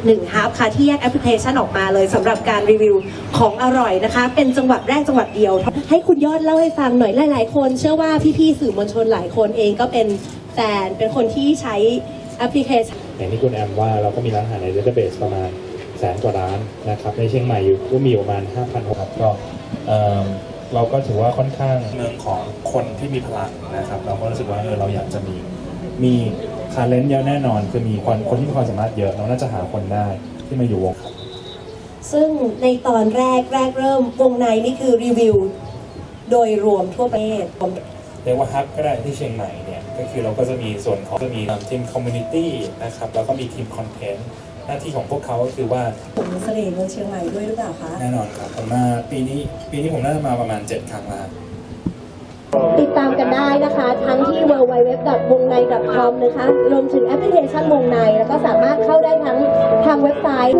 กหนึ่งฮับค่ะที่แยกแอปพลิเคชันออกมาเลยสำหรับการรีวิวของอร่อยนะคะ เป็นจังหวัดแรกจังหวัดเดียว ให้คุณยอดเล่าให้ฟังหน่อยหลาย ๆ คน เชื่อว่าพี่ๆสื่อมวลชนหลายคนเองก็เป็นแฟนเป็นคนที่ใช้แอปพลิเคชัน อย่างที่คุณแอมว่าเราก็มีร้านอาหารใน database ประมาณแสนกว่าร้านนะครับในเชียงใหม่อยู่ก็มีประมาณ 5,000ครับก็เอิ่มเราก็ถือว่าค่อนข้างเมืองของคนที่มีพลังนะครับ เราก็รู้สึกว่าเออเราอยากจะมีมี คาเลนต์เยอะแน่นอนคือมีคนคนที่มีความสามารถเยอะเราน่าจะหาคนได้ที่มาอยู่วงครับซึ่งในตอนแรกแรกเริ่มวงในนี่คือรีวิว โดยรวมทั่วประเทศ เรียกว่าฮับก็ได้ที่เชียงใหม่เนี่ย ก็คือเราก็จะมีส่วนของจะมีทีมคอมมูนิตี้นะครับ แล้วก็มีทีมคอนเทนต์หน้าที่ของพวกเขาก็คือว่าผมเสน่ห์เมืองเชียงใหม่ด้วยหรือเปล่าคะ แน่นอนครับผมมาปีนี้ปีนี้ผมน่าจะมาประมาณ 7 ครั้งแล้ว ติดตามกันได้นะคะ ทั้งที่ www.wongnai.com นะคะรวมถึงแอปพลิเคชันวงใน แล้วก็สามารถเข้าได้ทั้งทางเว็บไซต์